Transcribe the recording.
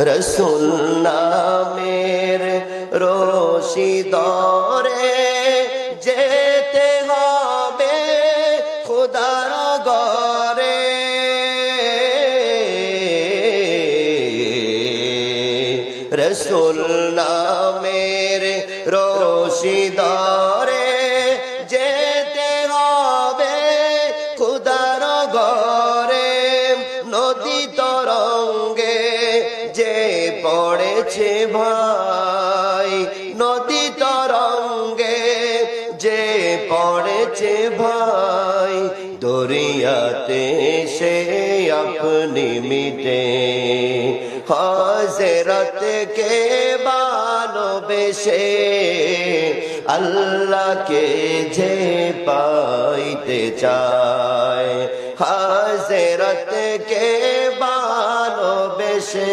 রসুল নামের রশি দরে যেতে হবে খুদার গরে রসুল নামের রশি দরে যেতে হবে খুদার গরে নদী যে পড়েছে ভাই, নদী তরঙ্গে যে পড়েছে ভাই, দরিয়াতে সে আপনি মিটে। হজরত কে ভালোবেসে আল্লাহকে যে পাইতে চায়। হাজরত কে সে